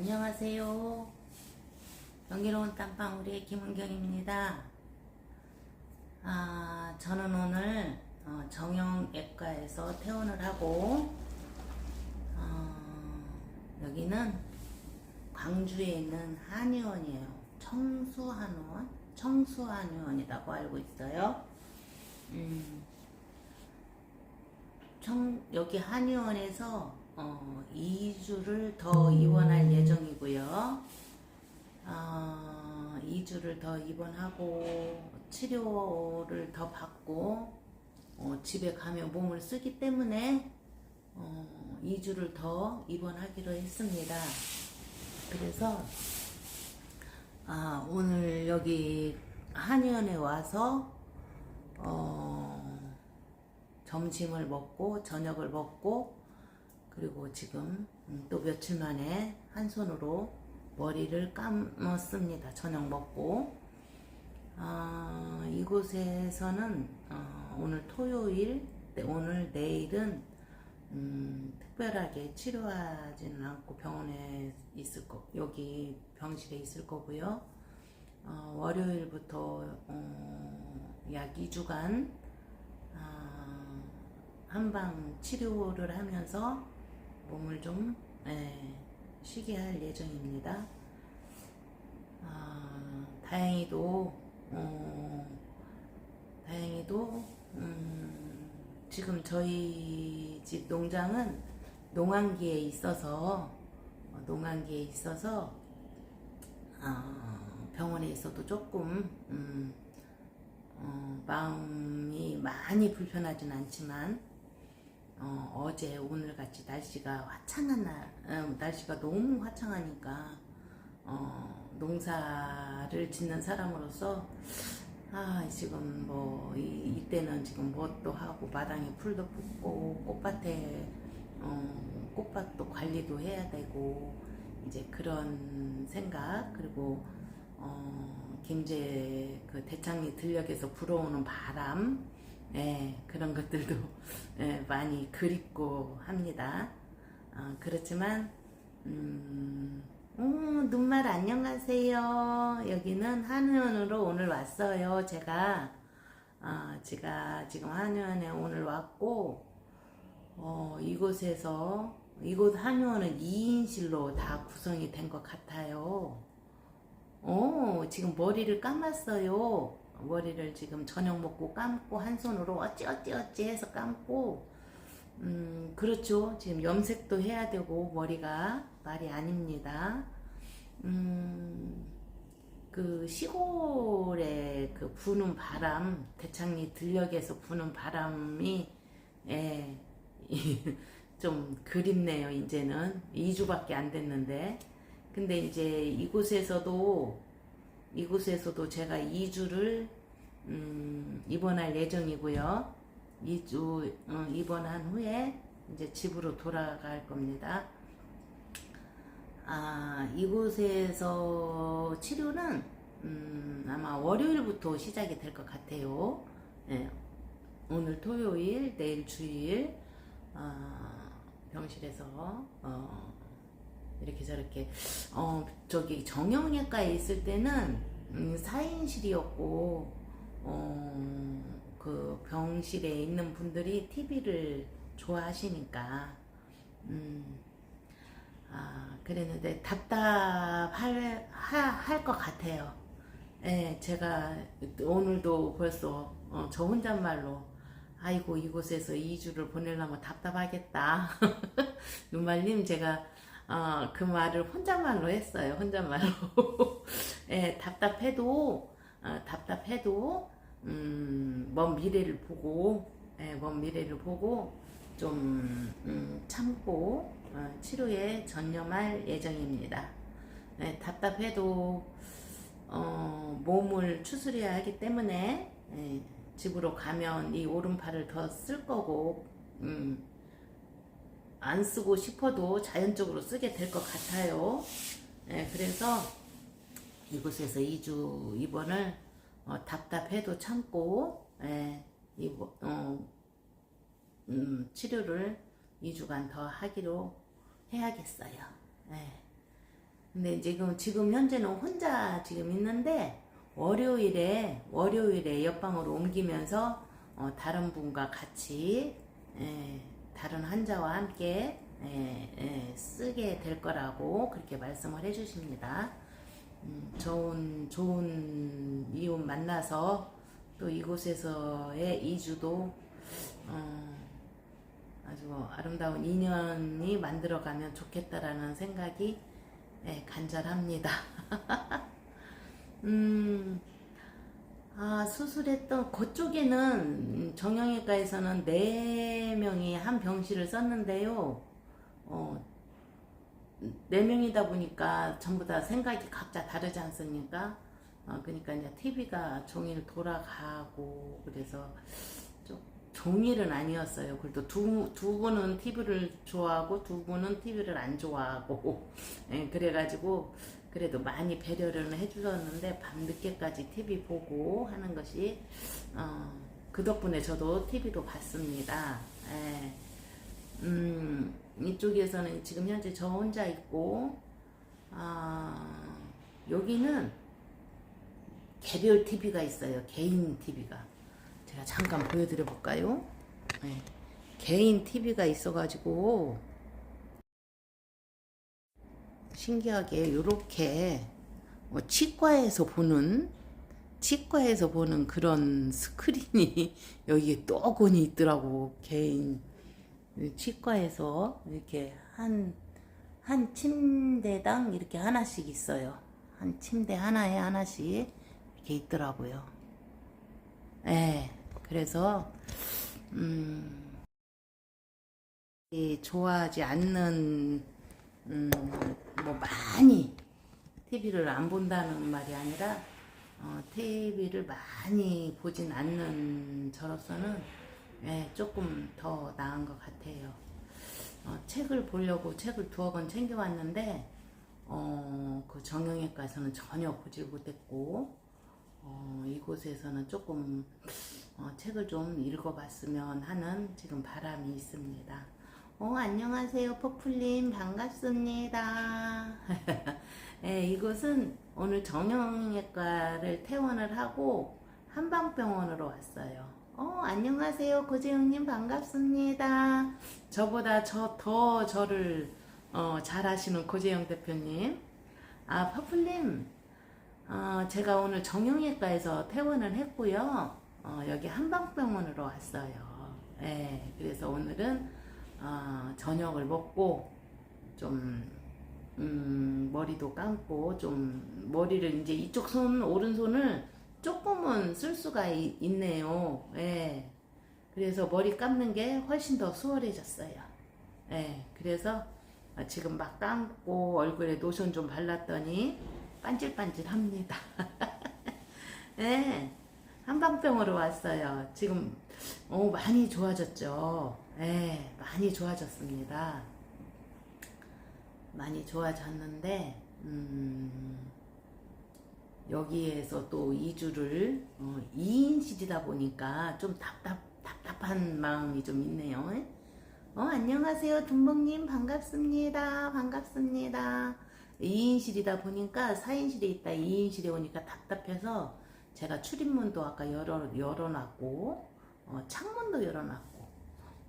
안녕하세요. 경기로운 땀방울의 김은경입니다. 아, 저는 오늘 어, 정형외과에서 퇴원을 하고 어, 여기는 광주에 있는 한의원이에요. 청수한의원, 청수한의원이라고 알고 있어요. 음, 청, 여기 한의원에서 어, 2주를 더 입원할 예정이고요. 어, 2주를 더 입원하고 치료를 더 받고 어, 집에 가면 몸을 쓰기 때문에 어, 2주를 더 입원하기로 했습니다. 그래서 아, 오늘 여기 한의원에 와서 어, 점심을 먹고 저녁을 먹고 그리고 지금 음, 또 며칠 만에 한 손으로 머리를 감았습니다. 저녁 먹고 아, 이곳에서는 어, 오늘 토요일 네, 오늘 내일은 음, 특별하게 치료하지는 않고 병원에 있을 거 여기 병실에 있을 거고요. 어, 월요일부터 어, 약 2주간 아, 한방 치료를 하면서 몸을 좀 예, 쉬게 할 예정입니다. 아, 다행히도 어, 다행히도 음, 지금 저희 집 농장은 농한기에 있어서 어, 농한기에 있어서 아, 병원에 있어도 조금 음, 어, 마음이 많이 불편하진 않지만 어, 제 오늘 같이 날씨가 화창한 날, 음, 날씨가 너무 화창하니까 어, 농사를 짓는 사람으로서 아 지금 뭐 이, 이때는 지금 뭣도 하고 마당에 풀도 뽑고 꽃밭에 어, 꽃밭도 관리도 해야 되고 이제 그런 생각 그리고 어, 경제 그 대창리 들녘에서 불어오는 바람 예, 그런 것들도 예, 많이 그립고 합니다. 어, 그렇지만 음, 오, 눈말 안녕하세요. 여기는 한의원으로 오늘 왔어요. 제가 어, 제가 지금 한의원에 오늘 왔고 어, 이곳에서 이곳 한의원은 2인실로 다 구성이 된 것 같아요. 오, 지금 머리를 감았어요. 머리를 지금 저녁 먹고 감고 한 손으로 어찌 어찌 어찌 해서 감고 음 그렇죠. 지금 염색도 해야 되고 머리가 말이 아닙니다. 음그 시골에 그 부는 바람 대창리 들녘에서 부는 바람이 예, 좀 그립네요 이제는. 2주밖에 안 됐는데. 근데 이제 이곳에서도 이곳에서도 제가 2주를 음, 입원할 예정이고요. 2주 어, 입원한 후에 이제 집으로 돌아갈 겁니다. 아, 이곳에서 치료는 음, 아마 월요일부터 시작이 될 것 같아요. 네, 오늘 토요일, 내일 주일 어, 병실에서 어, 이렇게 저렇게 어 저기 정형외과에 있을 때는 음, 4인실이었고 어 그 병실에 있는 분들이 TV를 좋아하시니까 음, 아 그랬는데 답답할 할 것 같아요. 예, 제가 오늘도 벌써 어, 저 혼잣말로 아이고 이곳에서 2주를 보내려면 답답하겠다. 윤말님 제가 어, 그 말을 혼잣말로 했어요. 혼잣말로. 예, 답답해도, 어, 답답해도, 음, 먼 미래를 보고, 예, 먼 미래를 보고, 좀, 음, 참고, 어, 치료에 전념할 예정입니다. 예, 답답해도, 어, 몸을 추스려야 하기 때문에, 예, 집으로 가면 이 오른팔을 더 쓸 거고, 음, 안 쓰고 싶어도 자연적으로 쓰게 될 것 같아요. 네, 그래서 이곳에서 2주 입원을 어, 답답해도 참고 예, 이거, 어, 음, 치료를 2주간 더 하기로 해야겠어요. 예. 근데 지금 지금 현재는 혼자 지금 있는데 월요일에 월요일에 옆방으로 옮기면서 어, 다른 분과 같이 예, 다른 환자와 함께 예, 예, 쓰게 될 거라고 그렇게 말씀을 해주십니다. 음, 좋은 좋은 이웃 만나서 또 이곳에서의 이주도 어, 아주 아름다운 인연이 만들어가면 좋겠다라는 생각이 예, 간절합니다. 음, 아, 수술했던 그쪽에는 음, 정형외과에서는 네 명이 한 병실을 썼는데요. 어, 네 명이다 보니까 전부 다 생각이 각자 다르지 않습니까? 어, 그러니까 이제 TV가 종일 돌아가고 그래서 좀 종일은 아니었어요. 그래도 두, 두 분은 TV를 좋아하고 두 분은 TV를 안 좋아하고 예, 그래가지고 그래도 많이 배려를 해주셨는데 밤늦게까지 TV 보고 하는 것이 어, 그 덕분에 저도 TV도 봤습니다. 예. 음, 이쪽에서는 지금 현재 저 혼자 있고 아, 여기는 개별 TV가 있어요. 개인 TV가. 제가 잠깐 보여드려 볼까요? 네. 개인 TV가 있어가지고 신기하게 요렇게 뭐 치과에서 보는 치과에서 보는 그런 스크린이 여기에 또건이 있더라고 개인 치과에서 이렇게 한, 한 침대당 이렇게 하나씩 있어요. 한 침대 하나에 하나씩 이렇게 있더라고요. 예, 그래서, 음, 이 좋아하지 않는, 음, 뭐 많이 TV를 안 본다는 말이 아니라, 어, TV를 많이 보진 않는 저로서는 예, 조금 더 나은 것 같아요. 어, 책을 보려고 책을 두어 권 챙겨왔는데, 어, 그 정형외과에서는 전혀 보지 못했고, 어, 이곳에서는 조금 어, 책을 좀 읽어봤으면 하는 지금 바람이 있습니다. 어, 안녕하세요. 퍼플님. 반갑습니다. 예, 이곳은 오늘 정형외과를 퇴원을 하고 한방병원으로 왔어요. 어, 안녕하세요. 고재영님 반갑습니다. 저보다 저 더 저를 어, 잘 아시는 고재영 대표님. 아, 퍼플님. 어, 제가 오늘 정형외과에서 퇴원을 했고요. 어, 여기 한방병원으로 왔어요. 예, 그래서 오늘은 어, 저녁을 먹고 좀 음, 머리도 감고 좀 머리를 이제 이쪽 손 오른손을 조금은 쓸 수가 이- 있네요. 예. 그래서 머리 감는 게 훨씬 더 수월해졌어요. 예. 그래서 아, 지금 막 감고 얼굴에 로션 좀 발랐더니 반질반질합니다. 예. 한방병으로 왔어요. 지금 어, 많이 좋아졌죠. 예. 많이 좋아졌습니다. 많이 좋아졌는데 음, 여기에서 또 2주를 어, 2인실이다 보니까 좀 답답, 답답한 마음이 좀 있네요. 어, 안녕하세요. 둔봉님 반갑습니다. 반갑습니다. 2인실이다 보니까 4인실에 있다 2인실에 오니까 답답해서 제가 출입문도 아까 열어, 열어놨고 어, 창문도 열어놨고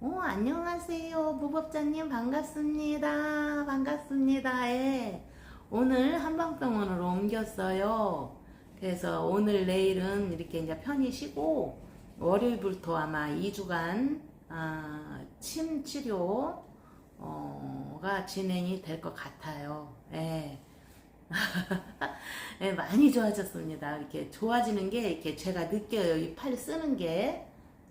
어, 안녕하세요. 무법자님 반갑습니다. 반갑습니다. 예. 오늘 한방병원으로 옮겼어요. 그래서 오늘 내일은 이렇게 이제 편히 쉬고 월요일부터 아마 2주간 아, 침 치료가 진행이 될 것 같아요. 예. 예, 많이 좋아졌습니다. 이렇게 좋아지는 게 이렇게 제가 느껴요. 이 팔 쓰는 게,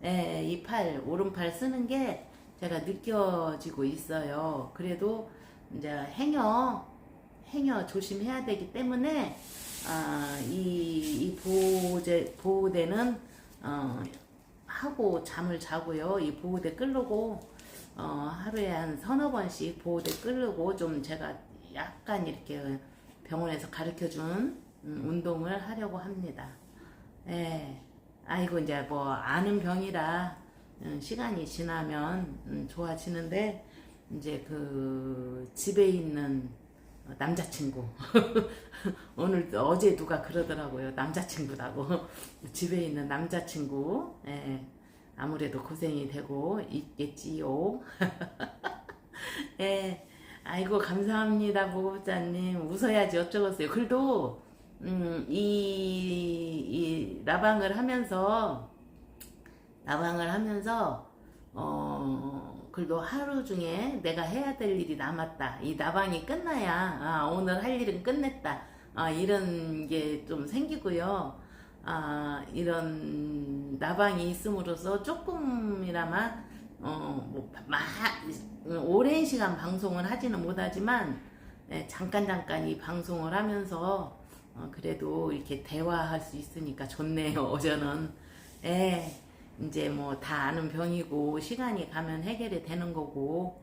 예, 이 팔, 오른팔 쓰는 게 제가 느껴지고 있어요. 그래도 이제 행여, 행여 조심해야 되기 때문에, 아, 이, 이 보호제, 보호대는, 어, 하고 잠을 자고요. 이 보호대 끌고, 어, 하루에 한 서너 번씩 보호대 끌고 좀 제가 약간 이렇게 병원에서 가르쳐 준 음, 운동을 하려고 합니다. 예. 아이고, 이제 뭐, 아는 병이라, 음, 시간이 지나면, 음, 좋아지는데, 이제 그, 집에 있는, 어, 남자친구. 오늘 어제 누가 그러더라고요. 남자친구라고. 집에 있는 남자친구. 예, 아무래도 고생이 되고 있겠지요. 예, 아이고 감사합니다 보고자님 웃어야지 어쩌겠어요. 그래도 음, 이, 이 라방을 하면서 라방을 하면서 어 그래도 하루 중에 내가 해야 될 일이 남았다. 이 라방이 끝나야 아, 오늘 할 일은 끝냈다. 아, 이런 게 좀 생기고요. 아, 이런 라방이 있음으로써 조금이나마 어, 뭐, 마, 오랜 시간 방송을 하지는 못하지만, 예, 잠깐, 잠깐 이 방송을 하면서, 어, 그래도 이렇게 대화할 수 있으니까 좋네요, 저는. 예, 이제 뭐 다 아는 병이고, 시간이 가면 해결이 되는 거고,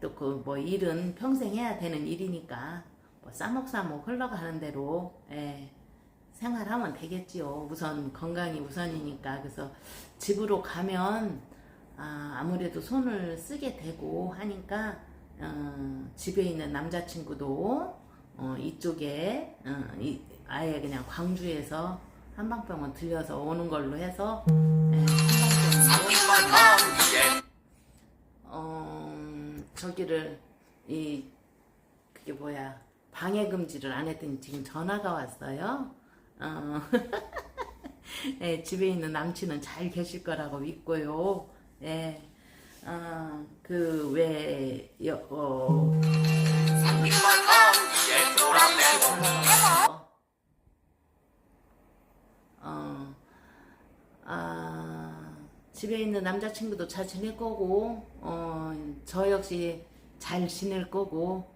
또 그 뭐 일은 평생 해야 되는 일이니까, 뭐 싸먹싸먹 흘러가는 대로, 예, 생활하면 되겠지요. 우선 건강이 우선이니까. 그래서 집으로 가면, 아, 아무래도 손을 쓰게 되고 하니까 어, 집에 있는 남자친구도 어, 이쪽에 어, 이, 아예 그냥 광주에서 한방병원 들려서 오는 걸로 해서 예, 한방병원으로. 어, 저기를 이 그게 뭐야 방해 금지를 안 했더니 지금 전화가 왔어요. 어, 예, 집에 있는 남친은 잘 계실 거라고 믿고요. 예, 어, 그, 왜, 여, 어, 어, 아, 집에 있는 남자친구도 잘 지낼 거고, 어, 저 역시 잘 지낼 거고,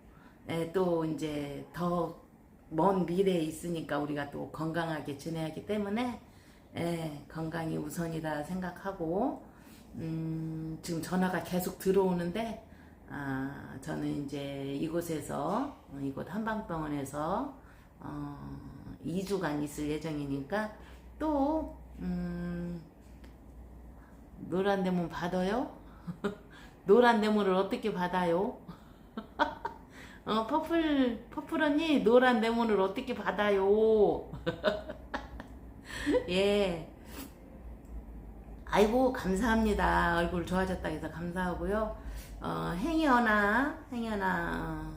예, 또 이제 더 먼 미래에 있으니까 우리가 또 건강하게 지내야 하기 때문에, 예, 건강이 우선이다 생각하고, 음, 지금 전화가 계속 들어오는데, 아, 저는 이제 이곳에서, 어, 이곳 한방병원에서, 어, 2주간 있을 예정이니까, 또, 음, 노란 대문 받아요? 노란 대문을 어떻게 받아요? 어, 퍼플, 퍼플 언니, 노란 대문을 어떻게 받아요? 예. 아이고 감사합니다. 얼굴 좋아졌다 해서 감사하고요. 어, 행여나 행여나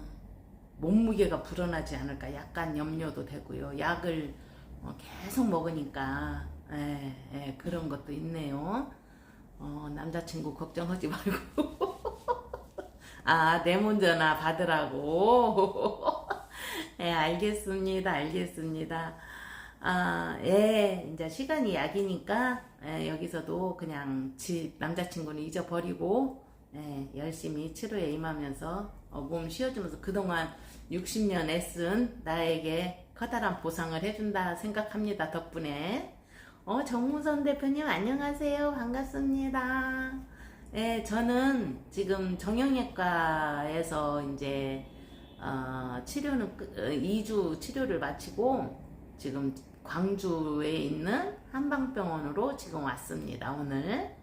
몸무게가 불어나지 않을까 약간 염려도 되고요. 약을 어, 계속 먹으니까 예, 예, 그런 것도 있네요. 어, 남자친구 걱정하지 말고 아 내문 전화 받으라고 예 알겠습니다 알겠습니다. 아, 예, 이제 시간이 약이니까, 예, 여기서도 그냥 집, 남자친구는 잊어버리고, 예, 열심히 치료에 임하면서, 어, 몸 쉬어주면서 그동안 60년 애쓴 나에게 커다란 보상을 해준다 생각합니다, 덕분에. 어, 정무선 대표님 안녕하세요. 반갑습니다. 예, 저는 지금 정형외과에서 이제, 어, 치료는, 끝- 어, 2주 치료를 마치고, 지금 광주에 있는 한방병원으로 지금 왔습니다. 오늘.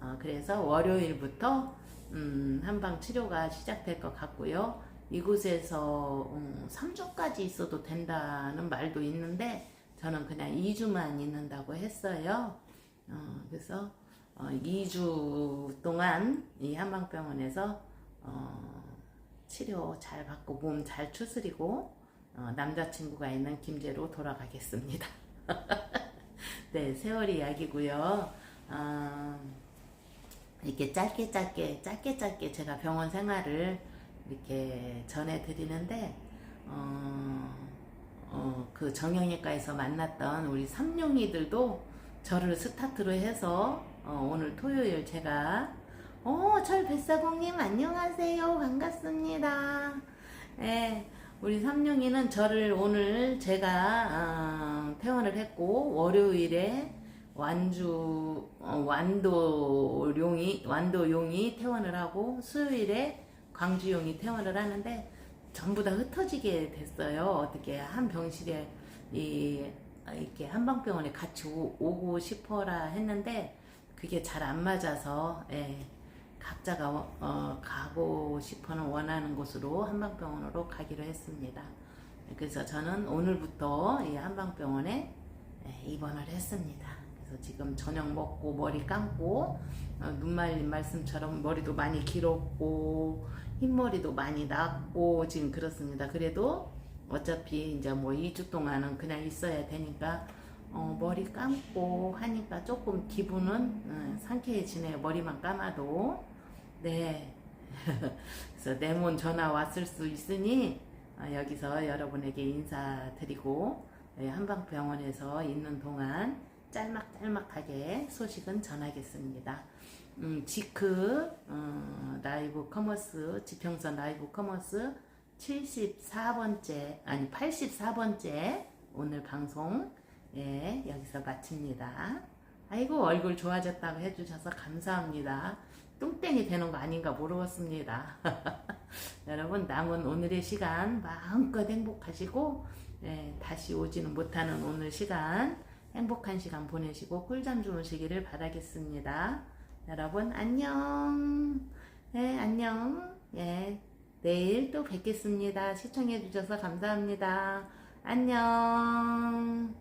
어, 그래서 월요일부터 음, 한방 치료가 시작될 것 같고요. 이곳에서 음, 3주까지 있어도 된다는 말도 있는데 저는 그냥 2주만 있는다고 했어요. 어, 그래서 어, 2주 동안 이 한방병원에서 어, 치료 잘 받고 몸 잘 추스리고 어, 남자친구가 있는 김제로 돌아가겠습니다. 네, 세월이 약이고요. 아, 이렇게 짧게 짧게 짧게 짧게 제가 병원 생활을 이렇게 전해드리는데 어, 어, 그 정형외과에서 만났던 우리 삼룡이들도 저를 스타트로 해서 어, 오늘 토요일 제가 어, 철 뱃사공님 안녕하세요 반갑습니다. 예, 우리 삼룡이는 저를 오늘 제가 어, 퇴원을 했고 월요일에 완주 어, 완도용이 완도용이 퇴원을 하고 수요일에 광주용이 퇴원을 하는데 전부 다 흩어지게 됐어요. 어떻게 한 병실에 이 이렇게 한방병원에 같이 오, 고 싶어라 했는데 그게 잘 안 맞아서 예, 각자가 어, 가고 싶어는 원하는 곳으로 한방병원으로 가기로 했습니다. 그래서 저는 오늘부터 이 한방병원에 예, 입원을 했습니다. 그래서 지금 저녁 먹고 머리 감고 어, 눈 말린 말씀처럼 머리도 많이 길었고 흰머리도 많이 났고 지금 그렇습니다. 그래도 어차피 이제 뭐 2주 동안은 그냥 있어야 되니까 어, 머리 감고 하니까 조금 기분은 어, 상쾌해지네요. 머리만 감아도 네. 그래서 내몬 전화 왔을 수 있으니 어, 여기서 여러분에게 인사드리고 예, 한방병원에서 있는 동안 짤막짤막하게 소식은 전하겠습니다. 음, 지크 어, 라이브 커머스 지평선 라이브 커머스 74번째 아니 84번째 오늘 방송 예, 여기서 마칩니다. 아이고 얼굴 좋아졌다고 해주셔서 감사합니다. 뚱땡이 되는 거 아닌가 모르겠습니다. 여러분 남은 오늘의 시간 마음껏 행복하시고 예, 다시 오지는 못하는 오늘 시간 행복한 시간 보내시고 꿀잠 주무시기를 바라겠습니다. 여러분 안녕. 네 안녕. 예 내일 또 뵙겠습니다. 시청해 주셔서 감사합니다. 안녕.